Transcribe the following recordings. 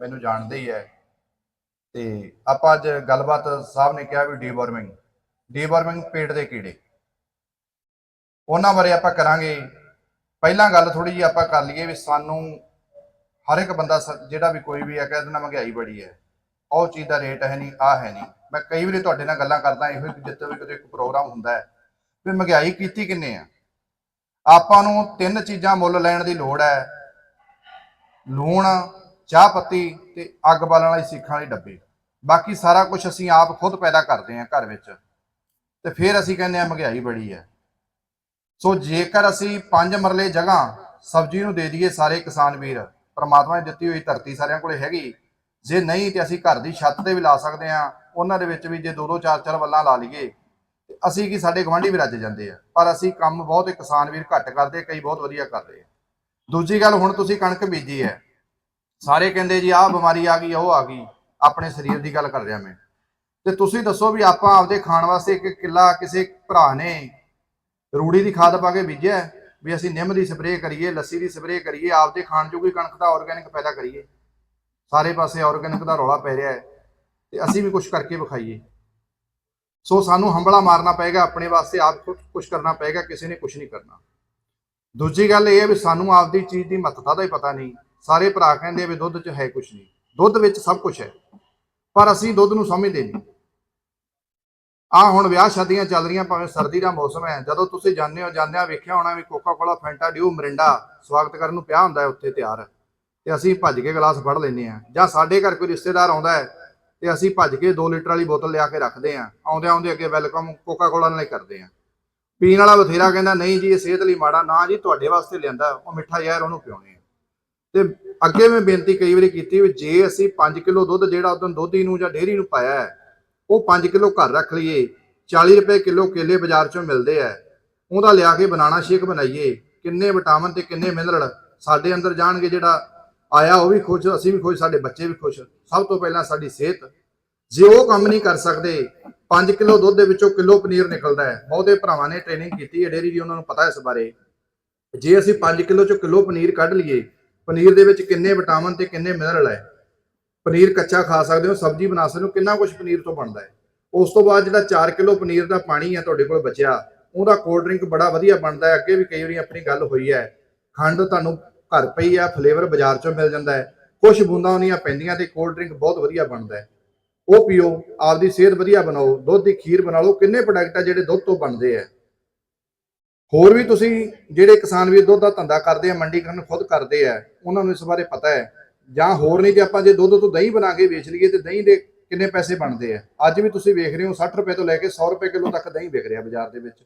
ਮੈਨੂੰ ਜਾਣਦੇ ਹੀ ਹੈ। ਤੇ ਆਪਾਂ ਅੱਜ ਗੱਲਬਾਤ ਸਾਹਿਬ ਨੇ ਕਿਹਾ ਵੀ ਡੀਵਾਰਮਿੰਗ ਡੀਵਾਰਮਿੰਗ ਪੇਟ ਦੇ ਕੀੜੇ। ਉਹਨਾਂ ਬਾਰੇ ਆਪਾਂ ਕਰਾਂਗੇ। ਪਹਿਲਾਂ ਗੱਲ ਥੋੜੀ ਜਿਹੀ ਆਪਾਂ ਕਰ ਲਈਏ ਵੀ ਸਾਨੂੰ ਹਰ ਇੱਕ ਬੰਦਾ ਸ- ਜਿਹੜਾ ਵੀ ਕੋਈ ਵੀ ਹੈ ਕਹਿ ਦਿੰਦਾ ਮਹਿੰਗਾਈ ਬੜੀ ਹੈ। ਉਹ ਚੀਜ਼ ਦਾ ਰੇਟ ਹੈ ਨਹੀਂ ਆ ਹੈ ਨਹੀਂ ਮੈਂ ਕਈ ਵਾਰੀ ਤੁਹਾਡੇ ਨਾਲ ਗੱਲਾਂ ਕਰਦਾ, ਇਹੋ ਹੀ ਜਿੱਥੇ ਵੀ ਕਦੇ ਇੱਕ ਪ੍ਰੋਗਰਾਮ ਹੁੰਦਾ ਹੈ ਵੀ ਮਹਿੰਗਾਈ ਕੀਤੀ ਕਿੰਨੇ ਆ। ਆਪਾਂ ਨੂੰ ਤਿੰਨ ਚੀਜ਼ਾਂ ਮੁੱਲ ਲੈਣ ਦੀ ਲੋੜ ਹੈ। ਲੂਣ ਚਾਹ ਪੱਤੀ ਤੇ ਅੱਗ ਬਾਲਣ ਵਾਲੀ ਸਿੱਖਾਂ ਵਾਲੀ ਡੱਬੇ। ਬਾਕੀ ਸਾਰਾ ਕੁਝ ਅਸੀਂ ਆਪ ਖੁਦ ਪੈਦਾ ਕਰਦੇ ਹਾਂ ਘਰ ਵਿੱਚ। ਤੇ ਫਿਰ ਅਸੀਂ ਕਹਿੰਦੇ ਆ ਮਹਿੰਗਾਈ ਬੜੀ ਹੈ। ਸੋ ਜੇਕਰ ਅਸੀਂ ਪੰਜ ਮਰਲੇ ਜਗ੍ਹਾ ਸਬਜ਼ੀ ਨੂੰ ਦੇ ਦਈਏ ਸਾਰੇ ਕਿਸਾਨ ਵੀਰ, ਪਰਮਾਤਮਾ ਨੇ ਦਿੱਤੀ ਹੋਈ ਧਰਤੀ ਸਾਰਿਆਂ ਕੋਲੇ ਹੈਗੀ। ਜੇ ਨਹੀਂ ਤੇ ਅਸੀਂ ਘਰ ਦੀ ਛੱਤ ਤੇ ਵੀ ਲਾ ਸਕਦੇ ਆ ਉਹਨਾਂ ਦੇ ਵਿੱਚ ਵੀ ਜੇ ਦੋ ਦੋ, ਚਾਰ ਚਾਰ ਵੱਲਾਂ ਲਾ ਲਈਏ ਅਸੀਂ ਕੀ ਸਾਡੇ ਗਵਾਂਢੀ ਵੀ ਰੱਜ ਜਾਂਦੇ ਆ। ਪਰ ਅਸੀਂ ਕੰਮ ਬਹੁਤ ਹੀ ਕਿਸਾਨ ਵੀਰ ਘੱਟ ਕਰਦੇ, ਕਈ ਬਹੁਤ ਵਧੀਆ ਕਰਦੇ ਆ। ਦੂਜੀ ਗੱਲ, ਹੁਣ ਤੁਸੀਂ ਕਣਕ ਬੀਜੀ ਹੈ। ਸਾਰੇ ਕਹਿੰਦੇ ਜੀ, ਆਹ ਬਿਮਾਰੀ ਆ ਗਈ, ਉਹ ਆ ਗਈ। ਆਪਣੇ ਸਰੀਰ ਦੀ ਗੱਲ ਕਰ ਰਿਹਾ ਮੈਂ। ਤੇ ਤੁਸੀਂ ਦੱਸੋ ਵੀ ਆਪਾਂ ਆਪਦੇ ਖਾਣ ਵਾਸਤੇ ਇੱਕ ਕਿੱਲਾ ਕਿਸੇ ਭਰਾ ਨੇ ਰੂੜੀ ਦੀ ਖਾਦ ਪਾ ਕੇ ਬੀਜਿਆ ਵੀ ਅਸੀਂ ਨਿੰਮ ਦੀ ਸਪਰੇਅ ਕਰੀਏ, ਲੱਸੀ ਦੀ ਸਪਰੇਅ ਕਰੀਏ, ਆਪਦੇ ਖਾਣ ਜੋਗੀ ਕਣਕ ਦਾ ਆਰਗੈਨਿਕ ਪੈਦਾ ਕਰੀਏ। ਸਾਰੇ ਪਾਸੇ ਆਰਗੈਨਿਕ ਦਾ ਰੌਲਾ ਪੈ ਰਿਹਾ ਹੈ ਤੇ ਅਸੀਂ ਵੀ ਕੁਝ ਕਰਕੇ ਵਿਖਾਈਏ। ਸੋ ਸਾਨੂੰ ਹੰਬਲਾ ਮਾਰਨਾ ਪਏਗਾ, ਆਪਣੇ ਵਾਸਤੇ ਆਪ ਕੁਝ ਕਰਨਾ ਪਏਗਾ, ਕਿਸੇ ਨੇ ਕੁਝ ਨਹੀਂ ਕਰਨਾ। ਦੂਜੀ ਗੱਲ ਇਹ ਹੈ ਵੀ ਸਾਨੂੰ ਆਪਦੀ ਚੀਜ਼ ਦੀ ਮਹੱਤਤਾ ਦਾ ਹੀ ਪਤਾ ਨਹੀਂ। ਸਾਰੇ ਭਰਾ ਕਹਿੰਦੇ ਵੀ ਦੁੱਧ 'ਚ ਹੈ ਕੁਝ ਨਹੀਂ। ਦੁੱਧ ਵਿੱਚ ਸਭ ਕੁਝ ਹੈ, ਪਰ ਅਸੀਂ ਦੁੱਧ ਨੂੰ ਸਮਝਦੇ ਨਹੀਂ। ਆ ਹੁਣ ਵਿਆਹ ਸ਼ਾਦੀਆਂ ਚੱਲ ਰਹੀਆਂ, ਭਾਵੇਂ ਸਰਦੀ ਦਾ ਮੌਸਮ ਹੈ। ਜਦੋਂ ਤੁਸੀਂ ਜਾਂਦੇ ਹੋ, ਜਾਂਦਿਆਂ ਵੇਖਿਆ ਹੋਣਾ ਵੀ ਕੋਕਾ ਕੋਲਾ ਫੈਂਟਾ ਡਿਊ ਮਰਿੰਡਾ ਸਵਾਗਤ ਕਰਨ ਨੂੰ ਪਿਆ ਹੁੰਦਾ ਹੈ ਉੱਥੇ ਤਿਆਰ। ਤੇ ਅਸੀਂ ਭੱਜ ਕੇ ਗਲਾਸ ਫੜ ਲੈਂਦੇ ਆ ਜਾਂ ਸਾਡੇ ਘਰ ਕੋਈ ਰਿਸ਼ਤੇਦਾਰ ਆਉਂਦਾ ਹੈ, ਤੇ ਅਸੀਂ ਭੱਜ ਕੇ 2 ਲੀਟਰ ਵਾਲੀ ਬੋਤਲ ਲਿਆ ਕੇ ਰੱਖਦੇ ਆ ਆਉਂਦੇ ਆਉਂਦੇ ਅੱਗੇ ਵੈਲਕਮ ਕੋਕਾ ਕੋਲਾ ਨਾਲ ਹੀ ਕਰਦੇ ਆ ਪੀਣ ਵਾਲਾ ਬਥੇਰਾ ਕਹਿੰਦਾ, ਨਹੀਂ ਜੀ, ਇਹ ਸਿਹਤ ਲਈ ਮਾੜਾ। ਨਾ ਜੀ, ਤੁਹਾਡੇ ਵਾਸਤੇ ਲਿਆਂਦਾ। ਉਹ ਮਿੱਠਾ ਜ਼ਹਿਰ ਉਹਨੂੰ ਪਿਉਣੇ ਆ। ਤੇ ਅੱਗੇ ਮੈਂ ਬੇਨਤੀ ਕਈ ਵਾਰੀ ਕੀਤੀ ਵੀ ਜੇ ਅਸੀਂ 5 ਕਿਲੋ ਦੁੱਧ ਜਿਹੜਾ ਉਦੋਂ ਦੁੱਧੀ ਨੂੰ ਜਾਂ ਡੇਅਰੀ ਨੂੰ ਪਾਇਆ ਹੈ, ਉਹ 5 ਕਿਲੋ ਘਰ ਰੱਖ ਲਈਏ 40 ਰੁਪਏ ਕਿਲੋ ਕੇਲੇ ਬਾਜ਼ਾਰ ਚੋਂ ਮਿਲਦੇ ਆ ਉਹਦਾ ਲਿਆ ਕੇ ਬਨਾਨਾ ਸ਼ੇਕ ਬਣਾਈਏ, ਕਿੰਨੇ ਵਿਟਾਮਿਨ ਤੇ ਕਿੰਨੇ ਮਿਨਰਲ ਸਾਡੇ ਅੰਦਰ ਜਾਣਗੇ ਜਿਹੜਾ ਆਇਆ ਉਹ ਵੀ ਖੁਸ਼, ਅਸੀਂ ਵੀ ਖੁਸ਼, ਸਾਡੇ ਬੱਚੇ ਵੀ ਖੁਸ਼, ਸਭ ਤੋਂ ਪਹਿਲਾਂ ਸਾਡੀ ਸਿਹਤ। ਜੇ ਉਹ ਕੰਮ ਨਹੀਂ ਕਰ ਸਕਦੇ 5 ਕਿਲੋ ਦੁੱਧ ਦੇ ਵਿੱਚੋਂ ਕਿਲੋ ਪਨੀਰ ਨਿਕਲਦਾ ਹੈ। ਬਹੁਤੇ ਭਰਾਵਾਂ ਨੇ ਟ੍ਰੇਨਿੰਗ ਕੀਤੀ ਹੈ, ਡੇਅਰੀ ਦੀ ਉਹਨਾਂ ਨੂੰ ਪਤਾ ਇਸ ਬਾਰੇ। ਜੇ ਅਸੀਂ 5 ਕਿਲੋ ਚੋਂ ਕਿਲੋ ਪਨੀਰ ਕੱਢ ਲਈਏ ਪਨੀਰ ਦੇ ਵਿੱਚ ਕਿੰਨੇ ਵਿਟਾਮਿਨ ਤੇ ਕਿੰਨੇ ਮਿਨਰਲ ਹੈ? ਪਨੀਰ ਕੱਚਾ ਖਾ ਸਕਦੇ ਹੋ, ਸਬਜ਼ੀ ਬਣਾ ਸਕਦੇ ਹੋ, ਕਿੰਨਾ ਕੁਝ ਪਨੀਰ ਤੋਂ ਬਣਦਾ ਹੈ। ਉਸ ਤੋਂ ਬਾਅਦ ਜਿਹੜਾ 4 ਕਿਲੋ ਪਨੀਰ ਦਾ ਪਾਣੀ ਹੈ ਤੁਹਾਡੇ ਕੋਲ ਬਚਿਆ, ਉਹਦਾ ਕੋਲਡ ਡਰਿੰਕ ਬੜਾ ਵਧੀਆ ਬਣਦਾ ਹੈ। ਅੱਗੇ ਵੀ ਕਈ ਵਾਰੀ ਆਪਣੀ ਗੱਲ ਹੋਈ ਹੈ, ਖੰਡ ਤੁਹਾਨੂੰ ਘਰ ਪਈ ਆ ਫਲੇਵਰ ਬਾਜ਼ਾਰ ਚੋਂ ਮਿਲ ਜਾਂਦਾ ਹੈ। ਕੁਝ ਬੂੰਦਾਂ ਉਹਨੀਆਂ ਪੈਂਦੀਆਂ ਤੇ ਕੋਲਡ ਡਰਿੰਕ ਬਹੁਤ ਵਧੀਆ ਬਣਦਾ ਹੈ। ਉਹ ਪੀਓ, ਆਪਦੀ ਸਿਹਤ ਵਧੀਆ ਬਣਾਓ, ਦੁੱਧ ਦੀ ਖੀਰ ਬਣਾ ਲਓ, ਕਿੰਨੇ ਪ੍ਰੋਡਕਟ ਆ ਜਿਹੜੇ ਦੁੱਧ ਤੋਂ ਬਣਦੇ ਆ ਹੋਰ ਵੀ ਤੁਸੀਂ ਜਿਹੜੇ ਕਿਸਾਨ ਵੀਰ ਦੁੱਧ ਦਾ ਧੰਦਾ ਕਰਦੇ ਆ, ਮੰਡੀਕਰਨ ਖੁਦ ਕਰਦੇ ਆ, ਉਹਨਾਂ ਨੂੰ ਇਸ ਬਾਰੇ ਪਤਾ ਹੈ। ਜਾਂ ਹੋਰ ਨਹੀਂ ਤੇ ਆਪਾਂ ਜੇ ਦੁੱਧ ਤੋਂ ਦਹੀਂ ਬਣਾ ਕੇ ਵੇਚ ਲਈਏ ਤੇ ਦਹੀਂ ਦੇ ਕਿੰਨੇ ਪੈਸੇ ਬਣਦੇ ਆ। ਅੱਜ ਵੀ ਤੁਸੀਂ ਵੇਖ ਰਹੇ ਹੋ 60 ਰੁਪਏ ਤੋਂ ਲੈ ਕੇ 100 ਰੁਪਏ ਕਿਲੋ ਤੱਕ ਦਹੀਂ ਵਿਕ ਰਿਹਾ ਬਾਜ਼ਾਰ ਦੇ ਵਿੱਚ।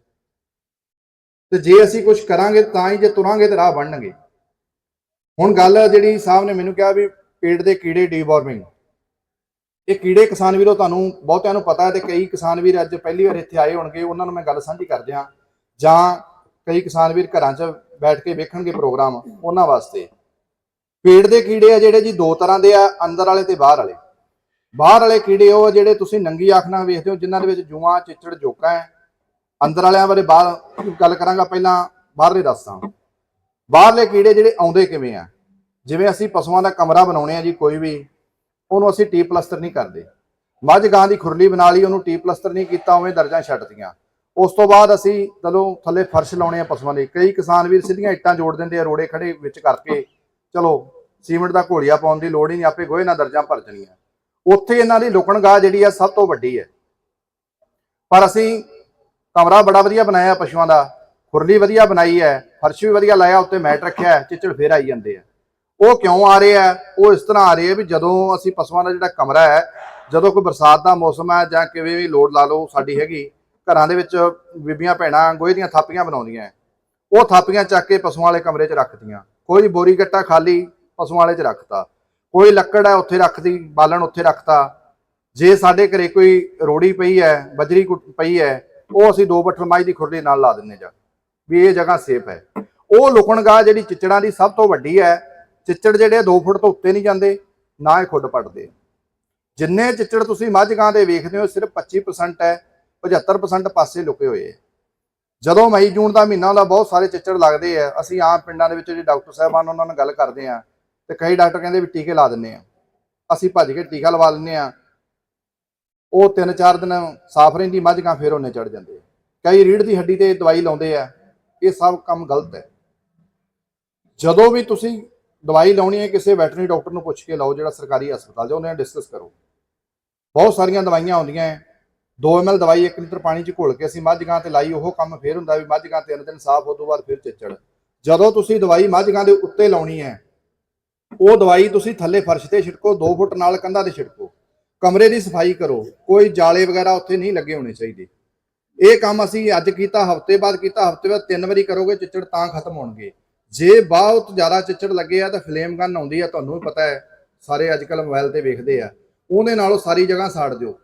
ਤੇ ਜੇ ਅਸੀਂ ਕੁਝ ਕਰਾਂਗੇ, ਤਾਂ ਹੀ ਜੇ ਤੁਰਾਂਗੇ ਤੇ ਰਾਹ ਬਣਨਗੇ। ਹੁਣ ਗੱਲ ਜਿਹੜੀ ਸਾਹਿਬ ਨੇ ਮੈਨੂੰ ਕਿਹਾ ਵੀ ਪੇਟ ਦੇ ਕੀੜੇ ਡੀਵਾਰਮਿੰਗ ਇਹ ਕੀੜੇ ਕਿਸਾਨ ਵੀਰੋ ਤੁਹਾਨੂੰ ਬਹੁਤਿਆਂ ਨੂੰ ਪਤਾ ਹੈ ਤੇ ਕਈ ਕਿਸਾਨ ਵੀਰ ਅੱਜ ਪਹਿਲੀ ਵਾਰ ਇੱਥੇ ਆਏ ਹੋਣਗੇ, ਉਹਨਾਂ ਨੂੰ ਮੈਂ ਗੱਲ ਸਾਂਝੀ ਕਰ ਦਿਆਂ ਜਾਂ ਕਈ ਕਿਸਾਨ ਵੀਰ ਘਰਾਂ 'ਚ ਬੈਠ ਕੇ ਵੇਖਣਗੇ ਪ੍ਰੋਗਰਾਮ ਉਹਨਾਂ ਵਾਸਤੇ। ਪੇਟ ਦੇ ਕੀੜੇ ਆ ਜਿਹੜੇ ਜੀ ਦੋ ਤਰ੍ਹਾਂ ਦੇ ਆ, ਅੰਦਰ ਵਾਲੇ ਤੇ ਬਾਹਰ ਵਾਲੇ। ਬਾਹਰ ਵਾਲੇ ਕੀੜੇ ਉਹ ਆ ਜਿਹੜੇ ਤੁਸੀਂ ਨੰਗੀ ਅੱਖ ਨਾਲ ਵੇਖਦੇ ਹੋ, ਜਿਨ੍ਹਾਂ ਦੇ ਵਿੱਚ ਜੂਆਂ, ਚਿੱਚੜ, ਜੋਕਾਂ ਹੈ। ਅੰਦਰ ਵਾਲਿਆਂ ਬਾਰੇ ਬਾਹਰ ਗੱਲ ਕਰਾਂਗਾ, ਪਹਿਲਾਂ ਬਾਹਰਲੇ ਦੱਸਦਾ ਬਾਹਰਲੇ ਕੀੜੇ ਜਿਹੜੇ ਆਉਂਦੇ ਕਿਵੇਂ ਆ? ਜਿਵੇਂ ਅਸੀਂ ਪਸ਼ੂਆਂ ਦਾ ਕਮਰਾ ਬਣਾਉਣੇ ਆ ਜੀ, ਕੋਈ ਵੀ, ਉਹਨੂੰ ਅਸੀਂ ਟੀ ਪਲਸਟਰ ਨਹੀਂ ਕਰਦੇ। ਮੱਝ ਗਾਂ ਦੀ ਖੁਰਲੀ ਬਣਾ ਲਈ, ਉਹਨੂੰ ਟੀ ਪਲਸਟਰ ਨਹੀਂ ਕੀਤਾ, ਉਵੇਂ ਦਰਜਾਂ ਛੱਡਤੀਆਂ ਉਸ ਤੋਂ ਬਾਅਦ ਅਸੀਂ ਚਲੋ ਥੱਲੇ ਫਰਸ਼ ਲਾਉਣੇ ਆ ਪਸ਼ੂਆਂ ਦੇ ਕਈ ਕਿਸਾਨ ਵੀਰ ਸਿੱਧੀਆਂ ਇੱਟਾਂ ਜੋੜ ਦਿੰਦੇ ਆ, ਰੋੜੇ ਖੜੇ ਵਿੱਚ ਕਰਕੇ। ਚਲੋ, ਸੀਮੈਂਟ ਦਾ ਘੋੜੀਆ ਪਾਉਣ ਦੀ ਲੋੜ ਹੀ ਨਹੀਂ, ਆਪੇ ਗੋਹੇ ਨਾਲ ਦਰਜਾਂ ਭਰ ਜਣੀਆਂ। ਉੱਥੇ ਇਹਨਾਂ ਦੀ ਲੁਕਣ ਗਾਹ ਜਿਹੜੀ ਆ ਸਭ ਤੋਂ ਵੱਡੀ ਹੈ। ਪਰ ਅਸੀਂ ਕਮਰਾ ਬੜਾ ਵਧੀਆ ਬਣਾਇਆ ਪਸ਼ੂਆਂ ਦਾ, ਖੁਰਲੀ ਵਧੀਆ ਬਣਾਈ ਹੈ, ਫਰਸ਼ ਵੀ ਵਧੀਆ ਲਾਇਆ, ਉੱਤੇ ਮੈਟ ਰੱਖਿਆ ਚਿੱਚੜ ਫੇਰ ਆਈ ਜਾਂਦੇ ਆ। ਉਹ ਕਿਉਂ ਆ ਰਹੇ ਆ? ਉਹ ਇਸ ਤਰ੍ਹਾਂ ਆ ਰਹੇ ਆ ਵੀ ਜਦੋਂ ਅਸੀਂ ਪਸ਼ੂਆਂ ਦਾ ਜਿਹੜਾ ਕਮਰਾ ਹੈ, ਜਦੋਂ ਕੋਈ ਬਰਸਾਤ ਦਾ ਮੌਸਮ ਹੈ ਜਾਂ ਕਿਵੇਂ ਵੀ ਲੋਡ ਲਾ ਲਓ ਸਾਡੀ ਹੈਗੀ ਘਰਾਂ ਦੇ ਵਿੱਚ ਬੀਬੀਆਂ, ਭੈਣਾਂ ਗੋਹੇ ਦੀਆਂ ਥਾਪੀਆਂ ਬਣਾਉਂਦੀਆਂ ਹੈ। ਉਹ ਥਾਪੀਆਂ ਚੱਕ ਕੇ ਪਸ਼ੂਆਂ ਵਾਲੇ ਕਮਰੇ 'ਚ ਰੱਖਦੀਆਂ। ਕੋਈ ਬੋਰੀ ਗੱਟਾ ਖਾਲੀ ਪਸ਼ੂਆਂ ਵਾਲੇ 'ਚ ਰੱਖਤਾ। ਕੋਈ ਲੱਕੜ ਹੈ ਉੱਥੇ ਰੱਖਦੀ, ਬਾਲਣ ਉੱਥੇ ਰੱਖਤਾ। ਜੇ ਸਾਡੇ ਘਰੇ ਕੋਈ ਰੋੜੀ ਪਈ ਹੈ ਬਜਰੀ ਕੁ- ਪਈ ਹੈ ਉਹ ਅਸੀਂ ਦੋ ਬੱਠਲ ਮਾਈ ਦੀ ਖੁਰਲੀ ਨਾਲ ਲਾ ਦਿੰਨੇ ਜਾ। ਵੀ ਇਹ ਜਗ੍ਹਾ ਸੇਫ ਹੈ ਉਹ ਲੁਕਣਗਾਹ ਜਿਹੜੀ ਚਿੱਚੜਾਂ ਦੀ ਸਭ ਤੋਂ ਵੱਡੀ ਹੈ ਚਿੱਚੜ ਜਿਹੜੇ 2 ਫੁੱਟ ਤੋਂ ਉੱਤੇ ਨਹੀਂ ਜਾਂਦੇ, ਨਾ ਇਹ ਖੁੱਡ ਪੜਦੇ। ਜਿੰਨੇ ਚਿੱਚੜ ਤੁਸੀਂ ਮੱਝ ਗਾਂ ਦੇ ਵੇਖਦੇ ਹੋ, ਸਿਰਫ 25% ਹੈ 75% ਪਾਸੇ ਲੁਕੇ ਹੋਏ ਹੈ। ਜਦੋਂ ਮਈ ਜੂਨ ਦਾ ਮਹੀਨਾ ਹੁੰਦਾ, ਬਹੁਤ ਸਾਰੇ ਚਿੱਚੜ ਲੱਗਦੇ ਆ ਅਸੀਂ ਆਮ ਪਿੰਡਾਂ ਦੇ ਵਿੱਚ ਜਿਹੜੇ ਡਾਕਟਰ ਸਾਹਿਬਾਨ, ਉਹਨਾਂ ਨਾਲ ਗੱਲ ਕਰਦੇ ਆ ਤੇ ਕਈ ਡਾਕਟਰ ਕਹਿੰਦੇ ਵੀ ਟੀਕੇ ਲਾ ਦਿੰਨੇ ਆ ਅਸੀਂ ਭੱਜ ਕੇ ਟੀਕਾ ਲਵਾ ਲੈਂਦੇ ਆ ਉਹ 3-4 ਦਿਨ ਸਾਫ਼ ਰਹਿੰਦੀ, ਮੱਝ ਗਾਂ ਫਿਰ ਉਹਨੇ ਚੜ ਜਾਂਦੇ ਕਈ ਰੀੜ ਦੀ ਹੱਡੀ ਤੇ ਦਵਾਈ ਲਾਉਂਦੇ ਆ ਇਹ ਸਭ ਕੰਮ ਗਲਤ ਹੈ। ਜਦੋਂ ਵੀ ਤੁਸੀਂ ਦਵਾਈ ਲਾਉਣੀ ਹੈ, ਕਿਸੇ ਵੈਟਰਨਰੀ ਡਾਕਟਰ ਨੂੰ ਪੁੱਛ ਕੇ ਲਾਓ, ਜਿਹੜਾ ਸਰਕਾਰੀ ਹਸਪਤਾਲ 'ਚ ਉਹਨਾਂ ਨਾਲ ਡਿਸਕਸ ਕਰੋ। ਬਹੁਤ ਸਾਰੀਆਂ ਦਵਾਈਆਂ ਆਉਂਦੀਆਂ ਹੈ। 2 ml ਦਵਾਈ 1 ਲੀਟਰ ਪਾਣੀ 'ਚ ਘੋਲ ਕੇ ਅਸੀਂ ਮੱਝ ਗਾਂ ਤੇ ਲਾਈ, ਉਹ ਕੰਮ ਫੇਰ ਹੁੰਦਾ ਵੀ ਮੱਝ ਗਾਂ ਤਿੰਨ ਦਿਨ ਸਾਫ਼ ਹੋ ਤੋਂ ਬਾਅਦ ਫਿਰ ਚਿੱਚੜ। ਜਦੋਂ ਤੁਸੀਂ ਦਵਾਈ ਮੱਝ ਗਾਂ ਦੇ ਉੱਤੇ ਲਾਉਣੀ ਹੈ, ਉਹ ਦਵਾਈ ਤੁਸੀਂ ਥੱਲੇ ਫਰਸ਼ ਤੇ ਛਿੜਕੋ 2 ਫੁੱਟ ਨਾਲ ਕੰਧਾਂ ਤੇ ਛਿੜਕੋ। ਕਮਰੇ ਦੀ ਸਫ਼ਾਈ ਕਰੋ, ਕੋਈ ਜਾਲੇ ਵਗੈਰਾ ਉੱਥੇ ਨਹੀਂ ਲੱਗੇ ਹੋਣੇ ਚਾਹੀਦੇ। ਇਹ ਕੰਮ ਅਸੀਂ ਅੱਜ ਕੀਤਾ, ਹਫ਼ਤੇ ਬਾਅਦ ਕੀਤਾ, ਹਫ਼ਤੇ ਬਾਅਦ ਤਿੰਨ ਵਾਰੀ ਕਰੋਗੇ, ਚਿੱਚੜ ਤਾਂ ਖਤਮ ਹੋਣਗੇ। ਜੇ ਬਹੁਤ ਜ਼ਿਆਦਾ ਚਿੱਚੜ ਲੱਗੇ ਆ ਤਾਂ ਫਲੇਮ ਗਨ ਆਉਂਦੀ ਆ, ਤੁਹਾਨੂੰ ਵੀ ਪਤਾ ਹੈ, ਸਾਰੇ ਅੱਜ ਕੱਲ ਮੋਬਾਈਲ ਤੇ ਵੇਖਦੇ ਆ। ਉਹਦੇ ਨਾਲੋਂ ਸਾਰੀ ਜਗ੍ਹਾ ਸਾੜ ਦਿਓ।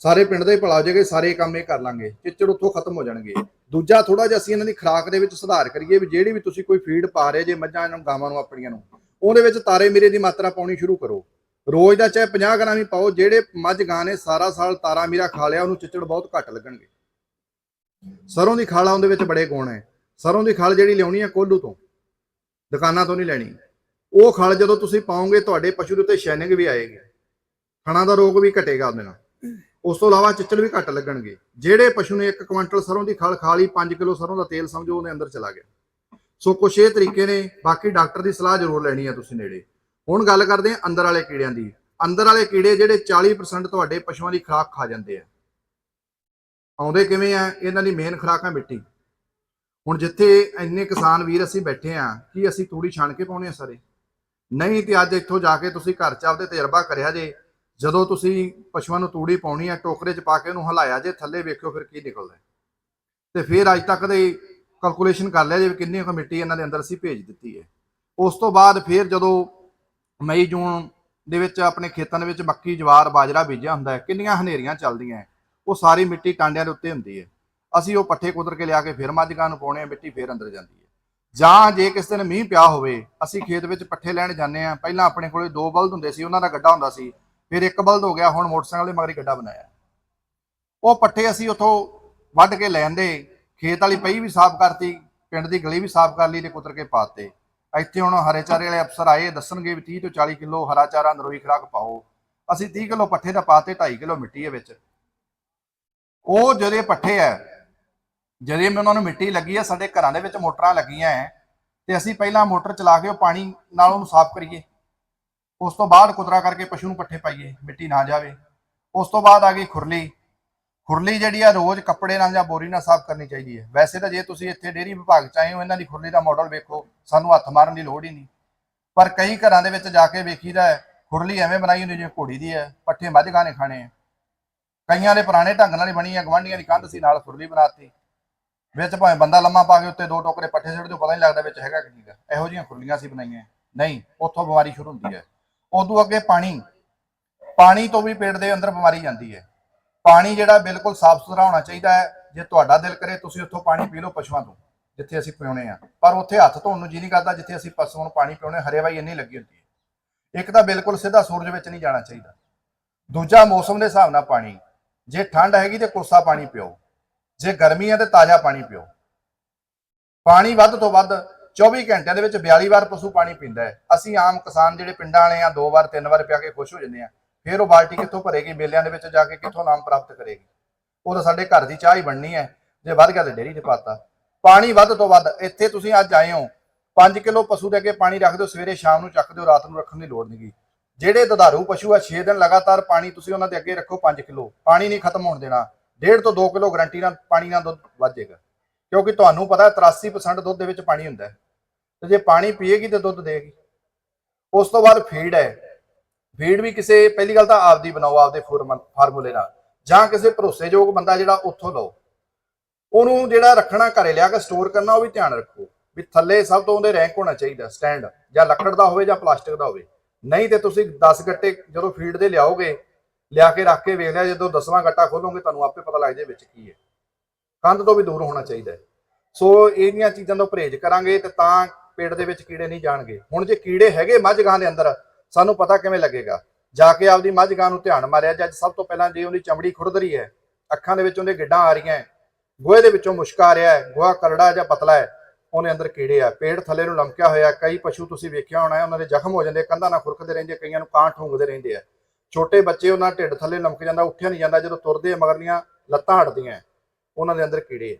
ਸਾਰੇ ਪਿੰਡ ਦੇ ਭਲਾ ਹੋ ਜਾਏਗਾ ਸਾਰੇ ਕੰਮ ਇਹ ਕਰ ਲਾਂਗੇ, ਚਿੱਚੜ ਉੱਥੋਂ ਖਤਮ ਹੋ ਜਾਣਗੇ। ਦੂਜਾ ਥੋੜਾ ਜਿਹਾ ਅਸੀਂ ਇਹਨਾਂ ਦੀ ਖੁਰਾਕ ਦੇ ਵਿੱਚ ਸੁਧਾਰ ਕਰੀਏ, ਵੀ ਜਿਹੜੀ ਵੀ ਤੁਸੀਂ ਕੋਈ ਫੀਡ ਪਾ ਰਹੇ ਜੇ ਮੱਝਾਂ ਨੂੰ, ਗਾਵਾਂ ਨੂੰ, ਆਪਣੀਆਂ ਨੂੰ, ਉਹਦੇ ਵਿੱਚ ਤਾਰੇ ਮੀਰੇ ਦੀ ਮਾਤਰਾ ਪਾਉਣੀ ਸ਼ੁਰੂ ਕਰੋ। ਰੋਜ਼ ਦਾ ਚਾਹੇ 50 ਗ੍ਰਾਮ ਹੀ ਪਾਓ, ਜਿਹੜੇ ਮੱਝ ਗਾਂ ਨੇ ਸਾਰਾ ਸਾਲ ਤਾਰਾ ਮੀਰਾ ਖਾ ਲਿਆ, ਉਹਨੂੰ ਚਿੱਚੜ ਬਹੁਤ ਘੱਟ ਲੱਗਣਗੇ। ਸਰੋਂ ਦੀ ਖਾਲਾ ਉਹਦੇ ਵਿੱਚ ਬੜੇ ਗੁਣ ਹੈ। ਸਰੋਂ ਦੀ ਖਾਲ ਜਿਹੜੀ ਲਿਆਉਣੀ ਹੈ ਕੋਲੂ ਤੋਂ, ਦੁਕਾਨਾਂ ਤੋਂ ਨਹੀਂ ਲੈਣੀ। ਉਹ ਖਲ ਜਦੋਂ ਤੁਸੀਂ ਪਾਓਗੇ, ਤੁਹਾਡੇ ਪਸ਼ੂ ਦੇ ਉੱਤੇ ਸ਼ੈਨਿੰਗ ਵੀ ਆਏਗੀ। ਥਣਾ ਦਾ ਰੋਗ ਵੀ ਘਟੇਗਾ ਉਹਦੇ ਨਾਲ। ਉਸ ਤੋਂ ਇਲਾਵਾ ਚਿੱਚੜ ਵੀ ਘੱਟ ਲੱਗਣਗੇ। ਜਿਹੜੇ ਪਸ਼ੂ ਨੇ 1 ਕੁਇੰਟਲ ਸਰੋਂ ਦੀ ਖਲ ਖਾ ਲਈ 5 ਕਿਲੋ ਸਰੋਂ ਦਾ ਤੇਲ ਸਮਝੋ, ਉਹਦੇ ਅੰਦਰ ਚਲਾ ਗਿਆ। ਸੋ ਕੁਛ ਇਹ ਤਰੀਕੇ ਨੇ, ਬਾਕੀ ਡਾਕਟਰ ਦੀ ਸਲਾਹ ਜ਼ਰੂਰ ਲੈਣੀ ਹੈ ਤੁਸੀਂ ਨੇੜੇ। ਹੁਣ ਗੱਲ ਕਰਦੇ ਆ ਅੰਦਰ ਵਾਲੇ ਕੀੜਿਆਂ ਦੀ। ਅੰਦਰ ਵਾਲੇ ਕੀੜੇ ਜਿਹੜੇ 40% ਤੁਹਾਡੇ ਪਸ਼ੂਆਂ ਦੀ ਖੁਰਾਕ ਖਾ ਜਾਂਦੇ ਆ। ਆਉਂਦੇ ਕਿਵੇਂ ਆ? ਇਹਨਾਂ ਦੀ ਮੇਨ ਖੁਰਾਕ ਆ ਮਿੱਟੀ। ਹੁਣ ਜਿੱਥੇ ਇੰਨੇ ਕਿਸਾਨ ਵੀਰ ਅਸੀਂ ਬੈਠੇ ਆ, ਕਿ ਅਸੀਂ ਤੂੜੀ ਛਾਣ ਕੇ ਪਾਉਣੇ ਆ ਸਾਰੇ? ਨਹੀਂ ਤੇ ਅੱਜ ਇੱਥੋਂ ਜਾ ਕੇ ਤੁਸੀਂ ਘਰ ਚ ਆਪਦੇ ਤਜਰਬਾ ਕਰਿਆ ਜੇ ਜਦੋਂ ਤੁਸੀਂ ਪਸ਼ੂਆਂ ਨੂੰ ਤੂੜੀ ਪਾਉਣੀ ਹੈ ਟੋਕਰੇ 'ਚ ਪਾ ਕੇ ਉਹਨੂੰ ਹਿਲਾਇਆ ਜੇ ਥੱਲੇ ਵੇਖਿਓ ਫਿਰ ਕੀ ਨਿਕਲਦਾ ਹੈ। ਤੇ ਫਿਰ ਅੱਜ ਤੱਕ ਦੇ ਕੈਲਕੂਲੇਸ਼ਨ ਕਰ ਲਿਆ ਜੇ ਵੀ ਕਿੰਨੀ ਕੁ ਮਿੱਟੀ ਇਹਨਾਂ ਦੇ ਅੰਦਰ ਅਸੀਂ ਭੇਜ ਦਿੱਤੀ ਹੈ। ਉਸ ਤੋਂ ਬਾਅਦ ਫਿਰ ਜਦੋਂ ਮਈ ਜੂਨ ਦੇ ਵਿੱਚ ਆਪਣੇ ਖੇਤਾਂ ਦੇ ਵਿੱਚ ਮੱਕੀ ਜਵਾਰ ਬਾਜਰਾ ਬੀਜਿਆ ਹੁੰਦਾ ਹੈ ਕਿੰਨੀਆਂ ਹਨੇਰੀਆਂ ਚੱਲਦੀਆਂ ਹੈ, ਉਹ ਸਾਰੀ ਮਿੱਟੀ ਟਾਂਡਿਆਂ ਦੇ ਉੱਤੇ ਹੁੰਦੀ ਹੈ। ਅਸੀਂ ਉਹ ਪੱਠੇ ਕੁਦਰ ਕੇ ਲਿਆ ਕੇ ਫਿਰ ਮੱਝਾਂ ਨੂੰ ਪਾਉਣੇ ਆ ਮਿੱਟੀ ਫਿਰ ਅੰਦਰ ਜਾਂਦੀ ਹੈ। ਜਾਂ ਜੇ ਕਿਸੇ ਦਿਨ ਮੀਂਹ ਪਿਆ ਹੋਵੇ ਅਸੀਂ ਖੇਤ ਵਿੱਚ ਪੱਠੇ ਲੈਣ ਜਾਂਦੇ ਆ ਪਹਿਲਾਂ ਆਪਣੇ ਕੋਲੇ ਦੋ ਬਲਦ ਹੁੰਦੇ ਸੀ ਉਹਨਾਂ ਦਾ ਗੱਡਾ ਹੁੰਦਾ ਸੀ ਫਿਰ ਇੱਕ ਬਲਦ ਹੋ ਗਿਆ, ਹੁਣ ਮੋਟਰਸਾਈਕਲ ਦੇ ਮਗਰ ਹੀ ਗੱਡਾ ਬਣਾਇਆ। ਉਹ ਪੱਠੇ ਅਸੀਂ ਉੱਥੋਂ ਵੱਢ ਕੇ ਲੈ ਆਂਦੇ, ਖੇਤ ਵਾਲੀ ਪਈ ਵੀ ਸਾਫ਼ ਕਰਤੀ, ਪਿੰਡ ਦੀ ਗਲੀ ਵੀ ਸਾਫ਼ ਕਰ ਲਈ ਤੇ ਕੁਤਰ ਕੇ ਪਾਤੇ ਇੱਥੇ ਹੁਣ ਹਰੇ ਚਾਰੇ ਵਾਲੇ ਅਫਸਰ ਆਏ, ਦੱਸਣਗੇ ਵੀ 30 ਤੋਂ 40 ਕਿਲੋ ਹਰਾ ਚਾਰਾ ਨਰੋਈ ਖਰਾਕ ਪਾਓ। ਅਸੀਂ 30 ਕਿਲੋ ਪੱਠੇ ਦਾ ਪਾਤੇ 2.5 ਕਿਲੋ ਮਿੱਟੀ ਹੈ ਵਿੱਚ। ਉਹ ਜਿਹੜੇ ਪੱਠੇ ਹੈ, ਜਿਹੜੇ ਮੈਂ ਉਹਨਾਂ ਨੂੰ ਮਿੱਟੀ ਲੱਗੀ ਹੈ, ਸਾਡੇ ਘਰਾਂ ਦੇ ਵਿੱਚ ਮੋਟਰਾਂ ਲੱਗੀਆਂ ਹੈ, ਤੇ ਅਸੀਂ ਪਹਿਲਾਂ ਮੋਟਰ ਚਲਾ ਕੇ ਉਹ ਪਾਣੀ ਨਾਲ ਉਹਨੂੰ ਸਾਫ਼ ਕਰੀਏ। ਉਸ ਤੋਂ ਬਾਅਦ ਕੁਤਰਾ ਕਰਕੇ ਪਸ਼ੂ ਨੂੰ ਪੱਠੇ ਪਾਈਏ, ਮਿੱਟੀ ਨਾ ਜਾਵੇ। ਉਸ ਤੋਂ ਬਾਅਦ ਆ ਗਈ ਖੁਰਲੀ। ਖੁਰਲੀ ਜਿਹੜੀ ਆ ਰੋਜ਼ ਕੱਪੜੇ ਨਾਲ ਜਾਂ ਬੋਰੀ ਨਾਲ ਸਾਫ਼ ਕਰਨੀ ਚਾਹੀਦੀ ਹੈ। ਵੈਸੇ ਤਾਂ ਜੇ ਤੁਸੀਂ ਇੱਥੇ ਡੇਅਰੀ ਵਿਭਾਗ ਚ ਆਏ ਹੋ, ਇਹਨਾਂ ਦੀ ਖੁਰਲੀ ਦਾ ਮਾਡਲ ਵੇਖੋ, ਸਾਨੂੰ ਹੱਥ ਮਾਰਨ ਦੀ ਲੋੜ ਹੀ ਨਹੀਂ। ਪਰ ਕਈ ਘਰਾਂ ਦੇ ਵਿੱਚ ਜਾ ਕੇ ਵੇਖੀਦਾ ਹੈ, ਖੁਰਲੀ ਐਵੇਂ ਬਣਾਈ ਹੁੰਦੀ ਜਿਵੇਂ ਘੋੜੀ ਦੀ ਹੈ, ਪੱਠੇ ਮੱਝ ਗਾਣੇ ਖਾਣੇ ਆ ਕਈਆਂ ਦੇ ਪੁਰਾਣੇ ਢੰਗ ਨਾਲ ਹੀ ਬਣੀ ਹੈ ਗਵਾਂਢੀਆਂ ਦੀ ਕੰਧ ਸੀ ਨਾਲ ਖੁਰਲੀ ਬਣਾਤੀ। ਵਿੱਚ ਭਾਵੇਂ ਬੰਦਾ ਲੰਮਾ ਪਾ ਕੇ ਉੱਤੇ ਦੋ ਟੋਕਰੇ ਪੱਠੇ ਸਿੱਟ ਦਿਓ ਪਤਾ ਨਹੀਂ ਲੱਗਦਾ ਵਿੱਚ ਹੈਗਾ ਕਿ ਨਹੀਂਗਾ ਇਹੋ ਜਿਹੀਆਂ ਖੁਰਲੀਆਂ ਸੀ ਬਣਾਈਆਂ ਨਹੀਂ, ਉੱਥੋਂ ਬਿਮਾਰੀ ਸ਼ੁਰੂ ਹੁੰਦੀ ਹੈ। ਉਦੋਂ ਅੱਗੇ ਪਾਣੀ ਪਾਣੀ ਤੋਂ ਵੀ ਪੇਟ ਦੇ ਅੰਦਰ ਬਿਮਾਰੀ ਜਾਂਦੀ ਹੈ। ਪਾਣੀ ਜਿਹੜਾ ਬਿਲਕੁਲ ਸਾਫ਼ ਸੁਥਰਾ ਹੋਣਾ ਚਾਹੀਦਾ ਹੈ। ਜੇ ਤੁਹਾਡਾ ਦਿਲ ਕਰੇ, ਤੁਸੀਂ ਉੱਥੋਂ ਪਾਣੀ ਪੀ ਲਓ ਪਸ਼ੂਆਂ ਤੋਂ, ਜਿੱਥੇ ਅਸੀਂ ਪਿਉਣੇ ਆ ਪਰ ਉੱਥੇ ਹੱਥ ਧੋਣ ਨੂੰ ਜੀ ਨਹੀਂ ਕਰਦਾ, ਜਿੱਥੇ ਅਸੀਂ ਪਸ਼ੂਆਂ ਨੂੰ ਪਾਣੀ ਪਿਉਣੇ, ਹਰੇਵਾਈ ਇੰਨੀ ਲੱਗੀ ਹੁੰਦੀ ਹੈ। ਇੱਕ ਤਾਂ ਬਿਲਕੁਲ ਸਿੱਧਾ ਸੂਰਜ ਵਿੱਚ ਨਹੀਂ ਜਾਣਾ ਚਾਹੀਦਾ। ਦੂਜਾ ਮੌਸਮ ਦੇ ਹਿਸਾਬ ਨਾਲ ਪਾਣੀ, ਜੇ ਠੰਡ ਹੈਗੀ ਤੇ ਕੋਸਾ ਪਾਣੀ ਪਿਓ। ਜੇ ਗਰਮੀ ਹੈ ਤੇ ਤਾਜ਼ਾ ਪਾਣੀ ਪਿਓ। ਪਾਣੀ ਵੱਧ ਤੋਂ ਵੱਧ 24 ਘੰਟਿਆਂ ਦੇ ਵਿੱਚ 42 ਵਾਰ ਪਸ਼ੂ ਪਾਣੀ ਪੀਂਦਾ ਹੈ। ਅਸੀਂ ਆਮ ਕਿਸਾਨ ਜਿਹੜੇ ਪਿੰਡਾਂ ਵਾਲੇ ਆ, ਦੋ ਵਾਰ, ਤਿੰਨ ਵਾਰ ਪਿਆ ਕੇ ਖੁਸ਼ ਹੋ ਜਾਂਦੇ ਆ। ਫਿਰ ਉਹ ਬਾਲਟੀ ਕਿੱਥੋਂ ਭਰੇਗੀ, ਮੇਲਿਆਂ ਦੇ ਵਿੱਚ ਜਾ ਕੇ ਕਿੱਥੋਂ ਨਾਮ ਪ੍ਰਾਪਤ ਕਰੇਗੀ? ਉਹ ਤਾਂ ਸਾਡੇ ਘਰ ਦੀ ਚਾਹ ਹੀ ਬਣਨੀ ਹੈ, ਜੇ ਵੱਧ ਗਿਆ ਤੇ ਡੇਰੀ ਤੇ ਪਾਤਾ। ਪਾਣੀ ਵੱਧ ਤੋਂ ਵੱਧ, ਇੱਥੇ ਤੁਸੀਂ ਅੱਜ ਆਏ ਹੋ 5 ਕਿਲੋ ਪਸ਼ੂ ਦੇ ਅੱਗੇ ਪਾਣੀ ਰੱਖ ਦਿਓ, ਸਵੇਰੇ ਸ਼ਾਮ ਨੂੰ ਚੱਕ ਦਿਓ, ਰਾਤ ਨੂੰ ਰੱਖਣ ਦੀ ਲੋੜ ਨਹੀਂਗੀ ਜਿਹੜੇ ਦੁਧਾਰੂ ਪਸ਼ੂ ਆ 6 ਦਿਨ ਲਗਾਤਾਰ ਪਾਣੀ ਤੁਸੀਂ ਉਹਨਾਂ ਦੇ ਅੱਗੇ ਰੱਖੋ 5 ਕਿਲੋ। ਪਾਣੀ ਨਹੀਂ ਖਤਮ ਹੋਣ ਦੇਣਾ। 1.5 ਤੋਂ 2 ਕਿਲੋ ਗਰੰਟੀ ਨਾਲ ਪਾਣੀ ਨਾਲ ਦੁੱਧ ਵੱਧ ਜਾਏਗਾ ਕਿਉਂਕਿ ਤੁਹਾਨੂੰ ਪਤਾ ਹੈ 83% ਦੁੱਧ ਦੇ ਵਿੱਚ ਪਾਣੀ ਹੁੰਦਾ ਹੈ। ਤੇ ਜੇ ਪਾਣੀ ਪੀਏਗੀ ਤੇ ਦੁੱਧ ਦੇਗੀ। ਉਸ ਤੋਂ ਬਾਅਦ ਫੀਡ ਹੈ। ਫੀਡ ਵੀ ਕਿਸੇ, ਪਹਿਲੀ ਗੱਲ ਤਾਂ ਆਪਦੀ ਬਣਾਓ, ਆਪਦੇ ਫਾਰਮ- ਫਾਰਮੂਲੇ ਨਾਲ। ਜਾਂ ਕਿਸੇ ਭਰੋਸੇਯੋਗ ਬੰਦਾ ਜਿਹੜਾ ਉੱਥੋਂ ਲਓ। ਉਹਨੂੰ ਜਿਹੜਾ ਰੱਖਣਾ, ਘਰੇ ਲਿਆ ਕੇ ਸਟੋਰ ਕਰਨਾ, ਉਹ ਵੀ ਧਿਆਨ ਰੱਖੋ। ਵੀ ਥੱਲੇ ਸਭ ਤੋਂ ਉਹਦੇ ਰੈਂਕ ਹੋਣਾ ਚਾਹੀਦਾ, ਸਟੈਂਡ। ਜਾਂ ਲੱਕੜ ਦਾ ਹੋਵੇ ਜਾਂ ਪਲਾਸਟਿਕ ਦਾ ਹੋਵੇ। ਨਹੀਂ ਤੇ ਤੁਸੀਂ 10 ਗੱਟੇ ਜਦੋਂ ਫੀਡ ਦੇ ਲਿਆਓਗੇ, ਲਿਆ ਕੇ ਰੱਖ ਕੇ ਵੇਖ ਲਿਆ, ਜਦੋਂ 10ਵਾਂ ਗੱਟਾ ਖੋਲੋਗੇ, ਤੁਹਾਨੂੰ ਆਪੇ ਪਤਾ ਲੱਗ ਜਾਏ ਵਿੱਚ ਕੀ ਹੈ। ਕੰਧ ਤੋਂ ਵੀ ਦੂਰ ਹੋਣਾ ਚਾਹੀਦਾ ਹੈ। ਸੋ ਇਹਦੀਆਂ ਚੀਜ਼ਾਂ ਤੋਂ ਪਰਹੇਜ਼ ਕਰਾਂਗੇ ਤੇ ਤਾਂ ਪੇਟ ਦੇ ਵਿੱਚ ਕੀੜੇ ਨਹੀਂ ਜਾਣਗੇ। ਹੁਣ ਜੇ ਕੀੜੇ ਹੈਗੇ ਮੱਝ ਗਾਂ ਦੇ ਅੰਦਰ ਸਾਨੂੰ ਪਤਾ ਕਿਵੇਂ ਲੱਗੇਗਾ। ਜਾ ਕੇ ਆਪਦੀ ਮੱਝ ਗਾਂ ਨੂੰ ਧਿਆਨ ਮਾਰਿਆ ਜਦ ਸਭ ਤੋਂ ਪਹਿਲਾਂ ਜੇ ਉਹਦੀ ਚਮੜੀ ਖੁਰਦ ਰਹੀ ਹੈ ਅੱਖਾਂ ਦੇ ਵਿੱਚ ਉਹਦੇ ਗਿੱਡਾਂ ਆ ਰਹੀਆਂ ਗੋਹੇ ਦੇ ਵਿੱਚੋਂ ਮੁਸ਼ਕ ਆ ਰਿਹਾ ਹੈ ਗੋਹਾ ਕਰੜਾ ਜਾਂ ਪਤਲਾ ਹੈ ਉਹਨੇ ਅੰਦਰ ਕੀੜੇ ਆ। ਪੇਟ ਥੱਲੇ ਨੂੰ ਲਮਕਿਆ ਹੋਇਆ ਕਈ ਪਸ਼ੂ ਤੁਸੀਂ ਵੇਖਿਆ ਹੋਣਾ ਹੈ, ਉਹਨਾਂ ਦੇ ਜ਼ਖਮ ਹੋ ਜਾਂਦੇ ਕੰਧਾਂ ਨਾਲ ਖੁਰਕਦੇ ਰਹਿੰਦੇ ਕਈਆਂ ਨੂੰ ਕਾਂ ਠੂੰਗਦੇ ਰਹਿੰਦੇ ਆ। ਛੋਟੇ ਬੱਚੇ ਉਹਨਾਂ ਢਿੱਡ ਥੱਲੇ ਲਮਕ ਜਾਂਦਾ ਉੱਠਿਆ ਨਹੀਂ ਜਾਂਦਾ ਜਦੋਂ ਤੁਰਦੇ ਆ ਮਗਰਲੀਆਂ ਲੱਤਾਂ ਹਟਦੀਆਂ ਉਹਨਾਂ ਦੇ ਅੰਦਰ ਕੀੜੇ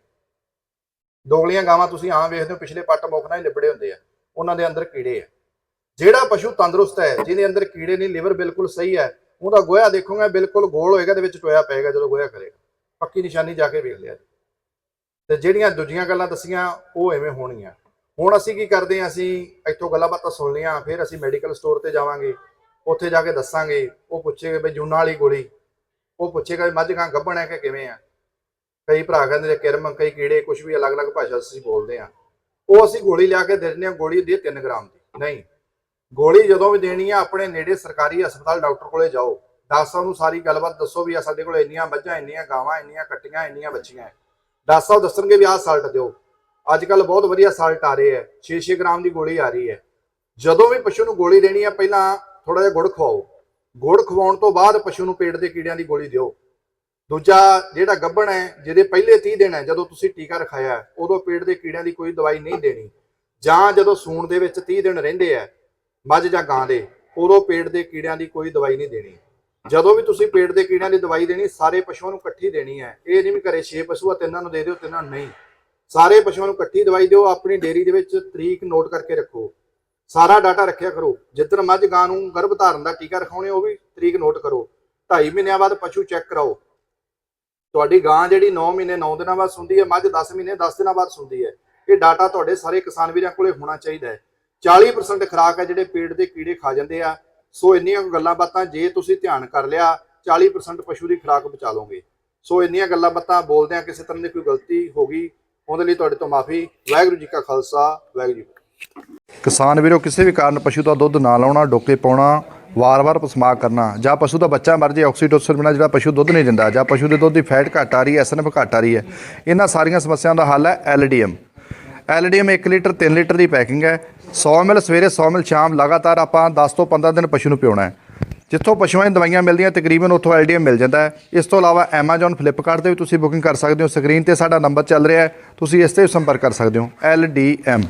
ਦੋਗਲੀਆਂ ਗਾਵਾਂ ਤੁਸੀਂ ਆਮ ਵੇਖਦੇ ਹੋ, ਪਿਛਲੇ ਪੱਟ ਮੁੱਖ ਨਾਲ ਹੀ ਲਿਬੜੇ ਹੁੰਦੇ ਆ। ਉਹਨਾਂ ਦੇ ਅੰਦਰ ਕੀੜੇ ਆ। ਜਿਹੜਾ ਪਸ਼ੂ ਤੰਦਰੁਸਤ ਹੈ, ਜਿਹਦੇ ਅੰਦਰ ਕੀੜੇ ਨਹੀਂ, ਲਿਵਰ ਬਿਲਕੁਲ ਸਹੀ ਹੈ, ਉਹਦਾ ਗੋਇਆ ਦੇਖੋਗੇ, ਬਿਲਕੁਲ ਗੋਲ ਹੋਏਗਾ ਦੇ ਵਿੱਚ ਟੋਇਆ ਪਏਗਾ, ਜਦੋਂ ਗੋਇਆ ਕਰੇਗਾ ਪੱਕੀ ਨਿਸ਼ਾਨੀ ਜਾ ਕੇ ਵੇਖ ਲਿਆ ਜੀ। ਤੇ ਜਿਹੜੀਆਂ ਦੂਜੀਆਂ ਗੱਲਾਂ ਦੱਸੀਆਂ, ਉਹ ਐਵੇਂ ਹੋਣੀਆਂ ਹੁਣ ਅਸੀਂ ਕੀ ਕਰਦੇ ਹਾਂ, ਅਸੀਂ ਇੱਥੋਂ ਗੱਲਾਂ ਬਾਤਾਂ ਸੁਣ ਲਈਆਂ, ਫਿਰ ਅਸੀਂ ਮੈਡੀਕਲ ਸਟੋਰ ਤੇ ਜਾਵਾਂਗੇ, ਉੱਥੇ ਜਾ ਕੇ ਦੱਸਾਂਗੇ, ਉਹ ਪੁੱਛੇਗਾ ਬਈ ਜੂਨਾ ਵਾਲੀ ਗੋਲੀ, ਉਹ ਪੁੱਛੇਗਾ ਵੀ ਮੱਝ ਗਾਂ ਗੱਭਣ ਹੈ ਕਿ ਕਿਵੇਂ ਆ। ਕਈ ਭਰਾ ਕਹਿੰਦੇ ਨੇ ਕਿਰਮ ਕਈ ਕੀੜੇ ਕੁਝ ਵੀ ਅਲੱਗ-ਅਲੱਗ ਭਾਸ਼ਾ 'ਚ ਅਸੀਂ ਬੋਲਦੇ ਆ ਉਹ ਅਸੀਂ ਗੋਲੀ ਲਿਆ ਕੇ ਦੇ ਦਿੰਦੇ ਆ ਗੋਲੀ ਦੇ 3 ਗ੍ਰਾਮ ਦੀ। ਨਹੀਂ, ਗੋਲੀ ਜਦੋਂ ਵੀ ਦੇਣੀ ਆ, ਆਪਣੇ ਨੇੜੇ ਸਰਕਾਰੀ ਹਸਪਤਾਲ ਡਾਕਟਰ ਕੋਲੇ ਜਾਓ। ਡਾਕਟਰ ਸਾਹਿਬ ਨੂੰ ਸਾਰੀ ਗੱਲਬਾਤ ਦੱਸੋ ਵੀ ਆ ਸਾਡੇ ਕੋਲ ਇੰਨੀਆਂ ਮੱਝਾਂ, ਇੰਨੀਆਂ ਗਾਵਾਂ, ਇੰਨੀਆਂ ਕੱਟੀਆਂ, ਇੰਨੀਆਂ ਬੱਚੀਆਂ ਹੈ। ਡਾਕਟਰ ਸਾਹਿਬ ਦੱਸਣਗੇ ਵੀ ਆਹ ਸਾਲਟ ਦਿਓ। ਅੱਜ ਕੱਲ ਬਹੁਤ ਵਧੀਆ ਸਾਲਟ ਆ ਰਹੇ ਹੈ। 6-6 ਗ੍ਰਾਮ ਦੀ ਗੋਲੀ ਆ ਰਹੀ ਹੈ। ਜਦੋਂ ਵੀ ਪਸ਼ੂ ਨੂੰ ਗੋਲੀ ਦੇਣੀ ਹੈ ਪਹਿਲਾਂ ਥੋੜਾ ਜਿਹਾ ਗੁੜ ਖਵਾਓ। ਗੁੜ ਖਵਾਉਣ ਤੋਂ ਬਾਅਦ ਪਸ਼ੂ ਨੂੰ ਪੇਟ ਦੇ ਕੀੜਿਆਂ ਦੀ ਗੋਲੀ ਦਿਓ। ਦੂਜਾ ਜਿਹੜਾ ਗੱਭਣ ਹੈ, ਜਿਹਦੇ ਪਹਿਲੇ 30 ਦਿਨ ਹੈ, ਜਦੋਂ ਤੁਸੀਂ ਟੀਕਾ ਰਖਾਇਆ ਉਦੋਂ ਪੇਟ ਦੇ ਕੀੜਿਆਂ ਦੀ ਕੋਈ ਦਵਾਈ ਨਹੀਂ ਦੇਣੀ। ਜਾਂ ਜਦੋਂ ਸੂਣ ਦੇ ਵਿੱਚ 30 ਦਿਨ ਰਹਿੰਦੇ ਆ ਮੱਝ ਜਾਂ ਗਾਂ ਦੇ, ਉਦੋਂ ਪੇਟ ਦੇ ਕੀੜਿਆਂ ਦੀ ਕੋਈ ਦਵਾਈ ਨਹੀਂ ਦੇਣੀ। ਜਦੋਂ ਵੀ ਤੁਸੀਂ ਪੇਟ ਦੇ ਕੀੜਿਆਂ ਦੀ ਦਵਾਈ ਦੇਣੀ, ਸਾਰੇ ਪਸ਼ੂਆਂ ਨੂੰ ਇਕੱਠੀ ਦੇਣੀ ਹੈ। ਇਹ ਨਹੀਂ ਵੀ ਘਰੇ 6 ਪਸ਼ੂ ਆ, ਤਿੰਨਾਂ ਨੂੰ ਦੇ ਦਿਓ, ਤਿੰਨਾਂ ਨੂੰ ਨਹੀਂ। ਸਾਰੇ ਪਸ਼ੂਆਂ ਨੂੰ ਇਕੱਠੀ ਦਵਾਈ ਦਿਓ, ਆਪਣੀ ਡੇਅਰੀ ਦੇ ਵਿੱਚ ਤਰੀਕ ਨੋਟ ਕਰਕੇ ਰੱਖੋ। ਸਾਰਾ ਡਾਟਾ ਰੱਖਿਆ ਕਰੋ। ਜਿੱਦਣ ਮੱਝ, ਗਾਂ ਨੂੰ ਗਰਭ ਧਾਰਨ ਦਾ ਟੀਕਾ ਰਖਾਉਣੇ, ਉਹ ਵੀ ਤਰੀਕ ਨੋਟ ਕਰੋ। 2.5 ਮਹੀਨਿਆਂ ਬਾਅਦ ਪਸ਼ੂ ਚੈੱਕ ਕਰਾਓ। ਤੁਹਾਡੀ ਗਾਂ ਜਿਹੜੀ 9 ਮਹੀਨੇ 9 ਦਿਨਾਂ ਬਾਅਦ ਸੁੰਦੀ ਹੈ, ਮੱਝ 10 ਮਹੀਨੇ 10 ਦਿਨਾਂ ਬਾਅਦ ਸੁੰਦੀ ਹੈ। ਇਹ ਡਾਟਾ ਤੁਹਾਡੇ ਸਾਰੇ ਕਿਸਾਨ ਵੀਰਾਂ ਕੋਲੇ ਹੋਣਾ ਚਾਹੀਦਾ ਹੈ। 40% ਖੁਰਾਕ ਹੈ ਜਿਹੜੇ ਪੇਟ ਦੇ ਕੀੜੇ ਖਾ ਜਾਂਦੇ ਆ। ਸੋ ਇੰਨੀਆਂ ਗੱਲਾਂ ਬਾਤਾਂ ਜੇ ਤੁਸੀਂ ਧਿਆਨ ਕਰ ਲਿਆ 40% ਪਸ਼ੂ ਦੀ ਖੁਰਾਕ ਬਚਾ ਲਓਗੇ। ਸੋ ਇੰਨੀਆਂ ਗੱਲਾਂ ਬਾਤਾਂ ਬੋਲਦੇ ਆ ਕਿਸੇ ਤਰ੍ਹਾਂ ਦੀ ਕੋਈ ਗਲਤੀ ਹੋ ਗਈ, ਉਹਦੇ ਲਈ ਤੁਹਾਡੇ ਤੋਂ ਮਾਫੀ। ਵਾਹਿਗੁਰੂ ਜੀ ਕਾ ਖਾਲਸਾ, ਵਾਹਿਗੁਰੂ ਜੀ ਕਿਸਾਨ ਵੀਰੋ, ਕਿਸੇ ਵੀ ਕਾਰਨ ਪਸ਼ੂ ਦਾ ਦੁੱਧ ਨਾ ਲਾਉਣਾ, ਡੋਕੇ ਪਾਉਣਾ, ਵਾਰ-ਵਾਰ ਪਸਮਾ ਕਰਨਾ, ਜਾਂ ਪਸ਼ੂ ਦਾ ਬੱਚਾ ਮਰ ਜੇ, ਆਕਸੀਟੋਸਿਨ ਬਿਨਾਂ ਜਿਹੜਾ ਪਸ਼ੂ ਦੁੱਧ ਨਹੀਂ ਦਿੰਦਾ, ਜਾਂ ਪਸ਼ੂ ਦੇ ਦੁੱਧ ਦੀ ਫੈਟ ਘੱਟ ਆ ਰਹੀ ਹੈ ਐਸਐਨਐਫ ਘੱਟ ਆ ਰਹੀ ਹੈ, ਇਹਨਾਂ ਸਾਰੀਆਂ ਸਮੱਸਿਆਵਾਂ ਦਾ ਹੱਲ ਹੈ ਐਲਡੀਐਮ। ਐਲਡੀਐਮ 1 ਲੀਟਰ 3 ਲੀਟਰ ਦੀ ਪੈਕਿੰਗ ਹੈ। 100 ਮਿਲ ਸਵੇਰੇ 100 ਮਿਲ ਸ਼ਾਮ, ਲਗਾਤਾਰ ਆਪਾਂ 10 ਤੋਂ 15 ਦਿਨ ਪਸ਼ੂ ਨੂੰ ਪਿਉਣਾ ਹੈ। ਜਿੱਥੋਂ ਪਸ਼ੂਆਂ ਦੀਆਂ ਦਵਾਈਆਂ ਮਿਲਦੀਆਂ, ਤਕਰੀਬਨ ਉੱਥੋਂ ਐਲਡੀਐਮ ਮਿਲ ਜਾਂਦਾ ਹੈ। ਇਸ ਤੋਂ ਇਲਾਵਾ Amazon ਫਲਿੱਪਕਾਰਟ ਤੇ ਵੀ ਤੁਸੀਂ ਬੁਕਿੰਗ ਕਰ ਸਕਦੇ ਹੋ। ਸਕਰੀਨ ਤੇ ਸਾਡਾ ਨੰਬਰ ਚੱਲ ਰਿਹਾ ਹੈ। ਤੁਸੀਂ ਇਸ ਤੇ ਵੀ ਸੰਪਰਕ ਕਰ ਸਕਦੇ ਹੋ। ਐਲਡੀਐਮ।